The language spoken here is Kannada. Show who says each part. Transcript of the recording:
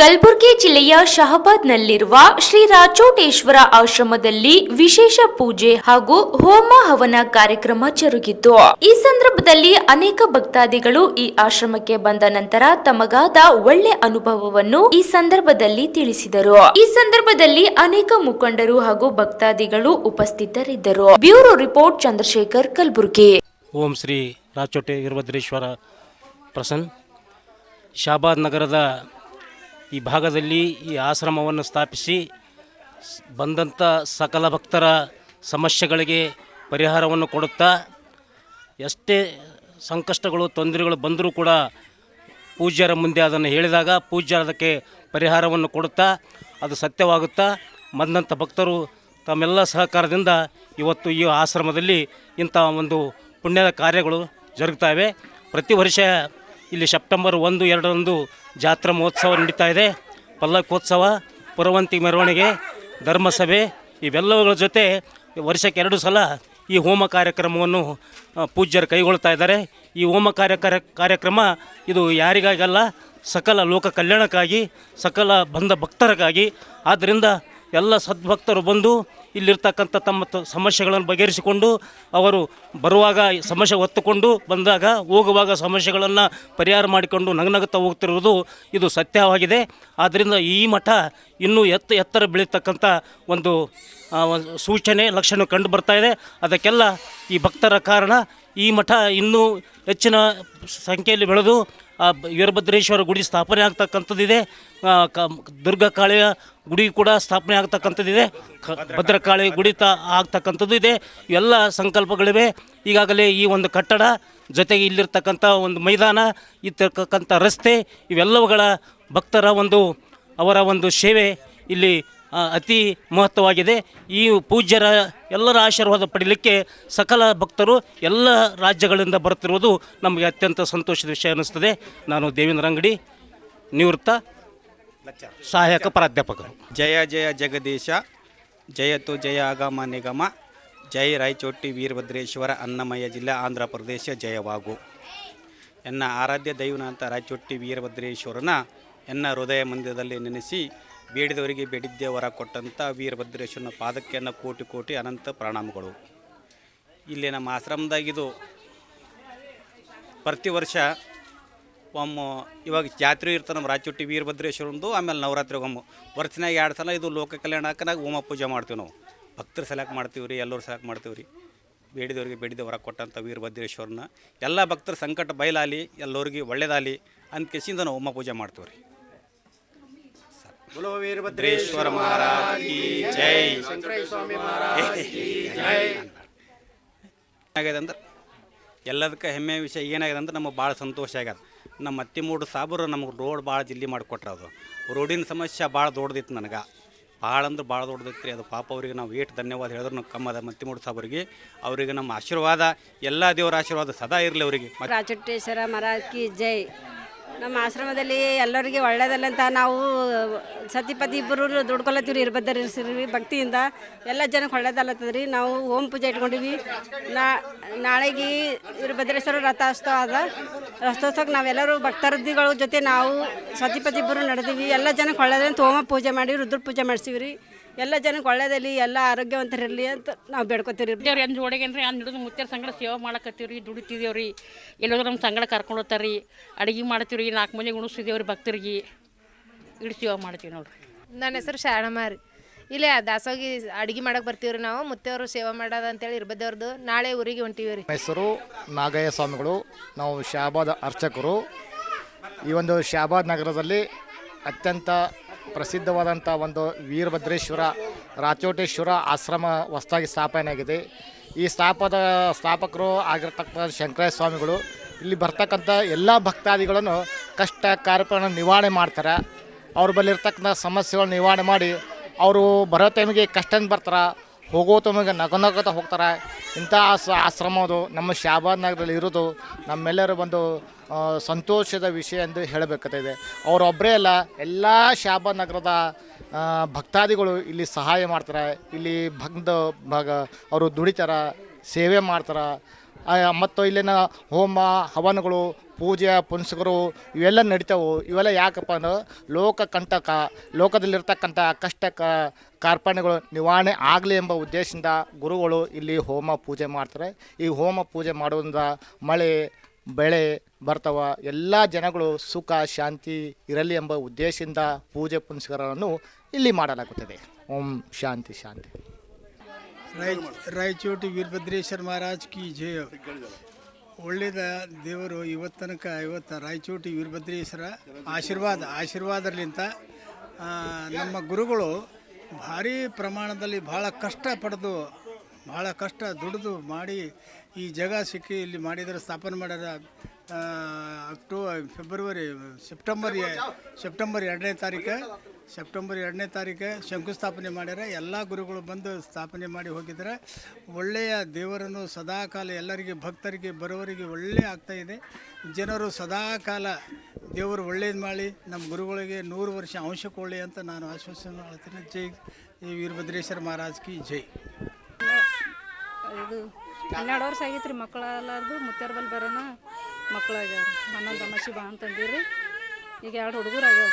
Speaker 1: ಕಲಬುರಗಿ ಜಿಲ್ಲೆಯ ಶಹಬಾದ್ನಲ್ಲಿರುವ ಶ್ರೀ ರಾಚೋಟೇಶ್ವರ ಆಶ್ರಮದಲ್ಲಿ ವಿಶೇಷ ಪೂಜೆ ಹಾಗೂ ಹೋಮ ಹವನ ಕಾರ್ಯಕ್ರಮ ಜರುಗಿತು. ಈ ಸಂದರ್ಭದಲ್ಲಿ ಅನೇಕ ಭಕ್ತಾದಿಗಳು ಈ ಆಶ್ರಮಕ್ಕೆ ಬಂದ ನಂತರ ತಮಗಾದ ಒಳ್ಳೆ ಅನುಭವವನ್ನು ಈ ಸಂದರ್ಭದಲ್ಲಿ ತಿಳಿಸಿದರು. ಈ ಸಂದರ್ಭದಲ್ಲಿ ಅನೇಕ ಮುಖಂಡರು ಹಾಗೂ ಭಕ್ತಾದಿಗಳು ಉಪಸ್ಥಿತರಿದ್ದರು. Bureau report, Chandrashekhar, Kalaburagi.
Speaker 2: ಓಂ ಶ್ರೀ ರಾಚೋಟೆ ಪ್ರಸನ್ ಶಾಬಾದ್ ನಗರದ ಈ ಭಾಗದಲ್ಲಿ ಈ ಆಶ್ರಮವನ್ನು ಸ್ಥಾಪಿಸಿ ಬಂದಂಥ ಸಕಲ ಭಕ್ತರ ಸಮಸ್ಯೆಗಳಿಗೆ ಪರಿಹಾರವನ್ನು ಕೊಡುತ್ತಾ ಎಷ್ಟೇ ಸಂಕಷ್ಟಗಳು, ತೊಂದರೆಗಳು ಬಂದರೂ ಕೂಡ ಪೂಜ್ಯರ ಮುಂದೆ ಅದನ್ನು ಹೇಳಿದಾಗ ಪೂಜ್ಯರು ಅದಕ್ಕೆ ಪರಿಹಾರವನ್ನು ಕೊಡುತ್ತಾ ಅದು ಸತ್ಯವಾಗುತ್ತಾ ಬಂದಂಥ ಭಕ್ತರು ತಮ್ಮೆಲ್ಲ ಸಹಕಾರದಿಂದ ಇವತ್ತು ಈ ಆಶ್ರಮದಲ್ಲಿ ಇಂಥ ಒಂದು ಪುಣ್ಯದ ಕಾರ್ಯಗಳು ಜರುಗ್ತಾಯಿವೆ ಪ್ರತಿ ವರ್ಷ ಇಲ್ಲಿ ಸೆಪ್ಟೆಂಬರ್ ಒಂದು, ಎರಡರಂದು ಜಾತ್ರಾ ಮಹೋತ್ಸವ ನಡೀತಾ ಇದೆ. ಪಲ್ಲಕ್ಕೋತ್ಸವ, ಪುರವಂತಿ ಮೆರವಣಿಗೆ, ಧರ್ಮಸಭೆ ಇವೆಲ್ಲವುಗಳ ಜೊತೆ ವರ್ಷಕ್ಕೆ ಎರಡು ಸಲ ಈ ಹೋಮ ಕಾರ್ಯಕ್ರಮವನ್ನು ಪೂಜ್ಯರು ಕೈಗೊಳ್ತಾ ಇದ್ದಾರೆ. ಈ ಹೋಮ ಕಾರ್ಯ ಕಾರ್ಯ- ಕಾರ್ಯಕ್ರಮ ಇದು ಯಾರಿಗಾಗಲ್ಲ, ಸಕಲ ಲೋಕ ಕಲ್ಯಾಣಕ್ಕಾಗಿ, ಸಕಲ ಬಂದ ಭಕ್ತರಿಗಾಗಿ. ಆದ್ದರಿಂದ ಎಲ್ಲ ಸದ್ಭಕ್ತರು ಬಂದು ಇಲ್ಲಿರ್ತಕ್ಕಂಥ ತಮ್ಮ ಸಮಸ್ಯೆಗಳನ್ನು ಬಗೆಹರಿಸಿಕೊಂಡು ಅವರು ಬರುವಾಗ ಸಮಸ್ಯೆ ಹೊತ್ತುಕೊಂಡು ಬಂದಾಗ ಹೋಗುವಾಗ ಸಮಸ್ಯೆಗಳನ್ನು ಪರಿಹಾರ ಮಾಡಿಕೊಂಡು ನಗನಗುತ್ತಾ ಹೋಗ್ತಿರುವುದು ಇದು ಸತ್ಯವಾಗಿದೆ. ಆದ್ದರಿಂದ ಈ ಮಠ ಇನ್ನೂ ಎತ್ತ ಎತ್ತರ ಬೆಳೀತಕ್ಕಂಥ ಒಂದು ಸೂಚನೆ, ಲಕ್ಷಣ ಕಂಡು ಬರ್ತಾ ಇದೆ. ಅದಕ್ಕೆಲ್ಲ ಈ ಭಕ್ತರ ಕಾರಣ ಈ ಮಠ ಇನ್ನೂ ಹೆಚ್ಚಿನ ಸಂಖ್ಯೆಯಲ್ಲಿ ಬೆಳೆದು ವೀರಭದ್ರೇಶ್ವರ ಗುಡಿ ಸ್ಥಾಪನೆ ಆಗ್ತಕ್ಕಂಥದ್ದಿದೆ. ಆ, ಕ ದುರ್ಗಾ ಕಾಳಿಯ ಗುಡಿ ಕೂಡ ಸ್ಥಾಪನೆ ಆಗ್ತಕ್ಕಂಥದ್ದಿದೆ. ಭದ್ರಕಾಳಿ ಗುಡಿ ತ ಆಗ್ತಕ್ಕಂಥದ್ದು ಇದೆ ಎಲ್ಲ ಸಂಕಲ್ಪಗಳಿವೆ. ಈಗಾಗಲೇ ಈ ಒಂದು ಕಟ್ಟಡ ಜೊತೆಗೆ ಇಲ್ಲಿರ್ತಕ್ಕಂಥ ಒಂದು ಮೈದಾನ ಇರ್ತಕ್ಕಂಥ ರಸ್ತೆ ಇವೆಲ್ಲವುಗಳ ಭಕ್ತರ ಒಂದು ಅವರ ಒಂದು ಸೇವೆ ಇಲ್ಲಿ ಅತಿ ಮಹತ್ವವಾಗಿದೆ. ಈ ಪೂಜ್ಯರ ಎಲ್ಲರ ಆಶೀರ್ವಾದ ಪಡೀಲಿಕ್ಕೆ ಸಕಲ ಭಕ್ತರು ಎಲ್ಲ ರಾಜ್ಯಗಳಿಂದ ಬರುತ್ತಿರುವುದು ನಮಗೆ ಅತ್ಯಂತ ಸಂತೋಷದ ವಿಷಯ ಅನ್ನಿಸ್ತದೆ. ನಾನು ದೇವೇಂದ್ರ ಅಂಗಡಿ, ನಿವೃತ್ತ ಸಹಾಯಕ ಪ್ರಾಧ್ಯಾಪಕರು.
Speaker 3: ಜಯ ಜಯ ಜಗದೀಶ ಜಯತು ಜಯ ಆಗಮ ನಿಗಮ, ಜೈ ರಾಯಚೋಟಿ ವೀರಭದ್ರೇಶ್ವರ ಅನ್ನಮಯ್ಯ ಜಿಲ್ಲೆ ಆಂಧ್ರ ಪ್ರದೇಶ ಜಯವಾಗು ಎನ್ನ ಆರಾಧ್ಯ ದೈವನಾಥ ರಾಯಚೋಟಿ ವೀರಭದ್ರೇಶ್ವರನ ಎನ್ನ ಹೃದಯ ಮಂದಿರದಲ್ಲಿ ನೆನೆಸಿ ಬೇಡಿದವರಿಗೆ ಬೇಡಿದ್ದೇ ವರ ಕೊಟ್ಟಂಥ ವೀರಭದ್ರೇಶ್ವರನ ಪಾದಕ್ಕೆಯನ್ನು ಕೋಟಿ ಕೋಟಿ ಅನಂತ ಪ್ರಣಾಮಗಳು. ಇಲ್ಲಿ ನಮ್ಮ ಆಶ್ರಮದಾಗಿದು ಪ್ರತಿ ವರ್ಷ ಒಮ್ಮ ಇವಾಗ ಜಾತ್ರೆ ಇರ್ತದೆ ನಮ್ಮ ರಾಜಚುಟ್ಟಿ ವೀರಭದ್ರೇಶ್ವರಂದು ಆಮೇಲೆ ನವರಾತ್ರಿ ಒಮ್ಮ. ವರ್ಷನಾಗ ಎರಡು ಸಲ ಇದು ಲೋಕ ಕಲ್ಯಾಣ ಹಾಕನಾಗ ಹೋಮ ಪೂಜೆ ಮಾಡ್ತೀವಿ ನಾವು. ಭಕ್ತರ ಸಲಕ್ಕೆ ಮಾಡ್ತೀವಿ ರೀ, ಎಲ್ಲರೂ ಸಲಕ್ಕೆ ಮಾಡ್ತೀವಿ ರೀ. ಬೇಡಿದವರಿಗೆ ಬೇಡಿದ ವರ ಕೊಟ್ಟಂಥ ವೀರಭದ್ರೇಶ್ವರನ. ಎಲ್ಲ ಭಕ್ತರ ಸಂಕಟ ಬಯಲಾಲಿ, ಎಲ್ಲರಿಗೆ ಒಳ್ಳೇದಾಲಿ ಅಂತ ಕೆಸಿಂದ ನಾವು ಹೋಮ ಪೂಜೆ ಮಾಡ್ತೀವಿ ರೀ. ವೀರಭದ್ರೇಶ್ವರ ಮಹಾರಾಜ ಕಿ ಜೈ. ಏನಾಗಿದೆ ಅಂದ್ರೆ ಎಲ್ಲದಕ್ಕೆ ಹೆಮ್ಮೆ ವಿಷಯ ಏನಾಗಿದೆ ಅಂದ್ರೆ ನಮಗೆ ಭಾಳ ಸಂತೋಷ ಆಗ್ಯದ. ನಮ್ಮ ಅತ್ತಿ ಮೂಡು ಸಾಬರು ನಮಗೆ ರೋಡ್ ಭಾಳ ಜಿಲ್ಲಿ ಮಾಡಿಕೊಟ್ರ ಅದು. ರೋಡಿನ ಸಮಸ್ಯೆ ಭಾಳ ದೊಡ್ಡದಿತ್ತು ನನಗೆ. ಭಾಳ ಅಂದ್ರೆ ಭಾಳ ದೊಡ್ಡದಿತ್ತು ರೀ ಅದು. ಪಾಪ ಅವರಿಗೆ ನಾವು ಏಟು ಧನ್ಯವಾದ ಹೇಳಿದ್ರು ಕಮ್ಮದ ಅದ ಮತ್ತಿಮೂಡು ಸಾಬರಿಗೆ. ಅವರಿಗೆ ನಮ್ಮ ಆಶೀರ್ವಾದ ಎಲ್ಲ ದೇವರ ಆಶೀರ್ವಾದ ಸದಾ ಇರಲಿ ಅವರಿಗೆ.
Speaker 4: ರಾಜಟ್ಟೇಶ್ವರ ಮಹಾರಾಜ್ ಕಿ ಜೈ. ನಮ್ಮ ಆಶ್ರಮದಲ್ಲಿ ಎಲ್ಲರಿಗೆ ಒಳ್ಳೇದಲ್ಲಂತ ನಾವು ಸತಿಪತಿ ಇಬ್ಬರು ದುಡ್ಕೊಳತ್ತೀವಿ ಇರ್ಬದ್ದರಿ ಭಕ್ತಿಯಿಂದ ಎಲ್ಲ ಜನಕ್ಕೆ ಒಳ್ಳೇದಲ್ಲತ್ತದ ರೀ ನಾವು ಓಂ ಪೂಜೆ ಇಟ್ಕೊಂಡಿವಿ. ನಾ, ನಾಳೆಗೆ ಇರ್ಬದ್ರೇಶ್ವರ ರಥೋತ್ಸವ ಅದ. ರಥೋತ್ಸವಕ್ಕೆ ನಾವೆಲ್ಲರೂ ಭಕ್ತರದಿಗಳ ಜೊತೆ ನಾವು ಸತಿಪತಿ ಇಬ್ಬರು ನಡೆದೀವಿ. ಎಲ್ಲ ಜನಕ್ಕೆ ಒಳ್ಳೇದಂತ ಹೋಮ ಪೂಜೆ ಮಾಡಿ ರುದ್ರ ಪೂಜೆ ಮಾಡಿಸಿವಿ ರೀ ಎಲ್ಲ ಜನಕ್ಕೆ ಒಳ್ಳೇದಲ್ಲಿ ಎಲ್ಲ ಆರೋಗ್ಯವಂತರಿರಲಿ ಅಂತ ನಾವು ಬೇಡ್ಕೊತೀವಿ ರೀ
Speaker 5: ದೇವ್ರು ಎಂದ್ ಜೋಡಿಗೇನ್ರಿ ಅಂದ್ ಹಿಡಿದು ಮುತ್ತರ ಸಂಗಡ ಸೇವೆ ಮಾಡಕತ್ತೀವಿ ರೀ ದುಡಿತಿದ್ದೇವೆ ರೀ ಎಲ್ಲೋದ್ರೆ ನಮ್ಮ ಸಂಗಡ ಕರ್ಕೊಂಡು ಹೋಗ್ತಾರೆ ರೀ ಅಡುಗೆ ಮಾಡ್ತೀವಿ ರೀ ನಾಲ್ಕು ಮಂದಿ ಉಣಿಸ್ತಿದ್ದೇವೆ ಭಕ್ತರಿಗೆ. ಇಡೀ ಸೇವೆ ಮಾಡ್ತೀವಿ ನೋಡ್ರಿ.
Speaker 6: ನನ್ನ ಹೆಸರು ಶಾರಮ್ಮ ರೀ. ಇಲ್ಲೇ ದಾಸೋಗಿ ಅಡುಗೆ ಮಾಡಕ್ಕೆ ಬರ್ತೀವಿ ರೀ ನಾವು ಮುತ್ತೆಯವರು ಸೇವೆ ಮಾಡೋದು ಅಂತೇಳಿ ಇರ್ಬದ್ದವ್ರದ್ದು ನಾಳೆ ಊರಿಗೆ ಹೊಂಟೀವಿ ರೀ
Speaker 7: ಹೆಸರು ನಾಗಯ್ಯ ಸ್ವಾಮಿಗಳು. ನಾವು ಶಾಬಾದ್ ಅರ್ಚಕರು. ಈ ಒಂದು ಶಾಬಾದ್ ನಗರದಲ್ಲಿ ಅತ್ಯಂತ ಪ್ರಸಿದ್ಧವಾದಂಥ ಒಂದು ವೀರಭದ್ರೇಶ್ವರ ರಾಚೋಟೇಶ್ವರ ಆಶ್ರಮ ಹೊಸದಾಗಿ ಸ್ಥಾಪನೆಯಾಗಿದೆ ಈ ಸ್ಥಾಪದ, ಸ್ಥಾಪಕರು ಆಗಿರ್ತಕ್ಕಂಥ ಶಂಕರಾಯ ಸ್ವಾಮಿಗಳು ಇಲ್ಲಿ ಬರ್ತಕ್ಕಂಥ ಎಲ್ಲ ಭಕ್ತಾದಿಗಳನ್ನು ಕಷ್ಟ ಕಾರ್ಯಕ್ರಮ ನಿವಾರಣೆ ಮಾಡ್ತಾರೆ. ಅವ್ರ ಬಳಿ ಇರ್ತಕ್ಕಂಥ ಸಮಸ್ಯೆಗಳನ್ನ ನಿವಾರಣೆ ಮಾಡಿ ಅವರು ಬರೋ ಟೈಮಿಗೆ ಕಷ್ಟನ ಬರ್ತಾರೆ. ಹೋಗೋ ತಮಗೆ ನಗನಗತ ಹೋಗ್ತಾರೆ. ಇಂಥ ಆಶ್ರಮ ಅದು. ನಮ್ಮ ಶಾಬಾದ್ ನಗರದಲ್ಲಿ ಇರೋದು. ನಮ್ಮೆಲ್ಲರೂ ಒಂದು ಸಂತೋಷದ ವಿಷಯ ಎಂದು ಹೇಳಬೇಕಾಗಿದೆ ಅವರೊಬ್ಬರೇ ಅಲ್ಲ, ಎಲ್ಲ ಶಾಬಾದ್ ನಗರದ ಭಕ್ತಾದಿಗಳು ಇಲ್ಲಿ ಸಹಾಯ ಮಾಡ್ತಾರೆ. ಇಲ್ಲಿ ಭಕ್ತ ಭಾಗ, ಅವರು ದುಡಿತಾರೆ, ಸೇವೆ ಮಾಡ್ತಾರೆ. ಮತ್ತು ಇಲ್ಲಿನ ಹೋಮ, ಹವನಗಳು, ಪೂಜೆ ಪುನಸ್ಕರು ಇವೆಲ್ಲ ನಡೀತಾವು. ಇವೆಲ್ಲ ಯಾಕಪ್ಪ ಅಂದ್ರೆ ಲೋಕ ಕಂಟಕ, ಲೋಕದಲ್ಲಿರ್ತಕ್ಕಂಥ ಕಷ್ಟ ಕ ಕಾರ್ಪಣ್ಯಗಳು ನಿವಾರಣೆ ಆಗಲಿ ಎಂಬ ಉದ್ದೇಶದಿಂದ ಗುರುಗಳು ಇಲ್ಲಿ ಹೋಮ ಪೂಜೆ ಮಾಡ್ತಾರೆ. ಈ ಹೋಮ ಪೂಜೆ ಮಾಡೋದ್ರಿಂದ ಮಳೆ, ಬೆಳೆ ಬರ್ತವ, ಎಲ್ಲ ಜನಗಳು ಸುಖ, ಶಾಂತಿ ಇರಲಿ ಎಂಬ ಉದ್ದೇಶದಿಂದ ಪೂಜೆ ಪುನಸ್ಕಾರವನ್ನು ಇಲ್ಲಿ ಮಾಡಲಾಗುತ್ತದೆ. ಓಂ ಶಾಂತಿ ಶಾಂತಿ.
Speaker 8: ರಾಯ್ ರಾಯಚೋಟಿ ವೀರಭದ್ರೇಶ್ವರ ಮಹಾರಾಜ್ ಕಿ ಜಯ ಒಳ್ಳೆಯದ ದೇವರು ಇವತ್ತನಕ ಇವತ್ತು ರಾಯಚೋಟಿ ವೀರಭದ್ರೇಶ್ವರ ಆಶೀರ್ವಾದ, ಆಶೀರ್ವಾದರ್ಲಿಂತ ನಮ್ಮ ಗುರುಗಳು ಭಾರಿ ಪ್ರಮಾಣದಲ್ಲಿ ಭಾಳ ಕಷ್ಟ ಪಡೆದು, ಭಾಳ ಕಷ್ಟ ದುಡಿದು ಮಾಡಿ ಈ ಜಗ ಸಿಕ್ಕಿ ಇಲ್ಲಿ ಮಾಡಿದರೆ ಸ್ಥಾಪನೆ ಮಾಡ್ಯಾರ ಅಕ್ಟೋ, ಫೆಬ್ರವರಿ, ಸೆಪ್ಟೆಂಬರ್ ಸೆಪ್ಟೆಂಬರ್ ಎರಡನೇ ತಾರೀಕು ಸೆಪ್ಟೆಂಬರ್ ಎರಡನೇ ತಾರೀಕು ಶಂಕುಸ್ಥಾಪನೆ ಮಾಡ್ಯಾರ. ಎಲ್ಲ ಗುರುಗಳು ಬಂದು ಸ್ಥಾಪನೆ ಮಾಡಿ ಹೋಗಿದ್ದಾರೆ. ಒಳ್ಳೆಯ ದೇವರನ್ನು ಸದಾಕಾಲ ಎಲ್ಲರಿಗೆ, ಭಕ್ತರಿಗೆ ಬರೋವರಿಗೆ ಒಳ್ಳೆ ಇದೆ. ಜನರು ಸದಾಕಾಲ ದೇವರು ಒಳ್ಳೇದು ಮಾಡಿ, ನಮ್ಮ ಗುರುಗಳಿಗೆ ನೂರು ವರ್ಷ ಅಂಶ ಕೊಳ್ಳಿ ಅಂತ ನಾನು ಆಶ್ವಾಸನೆ ಮಾಡ್ತೀನಿ. ಜೈ ವೀರಭದ್ರೇಶ್ವರ ಮಹಾರಾಜ್ ಕಿ ಜೈ.
Speaker 9: ಇದು ಹನ್ನೆರಡು ವರ್ಷ ಆಗಿತ್ತು ರೀ ಮಕ್ಕಳಲ್ಲಾರ್ದು ಬರೋಣ ಮಕ್ಕಳಾಗ್ಯಾವ ಹನ್ನೊಂದು ಅಮಾಸಿ ಬಾ ಅಂತಂದಿರಿ ಈಗ ಎರಡು ಹುಡುಗರು ಆಗ್ಯಾವ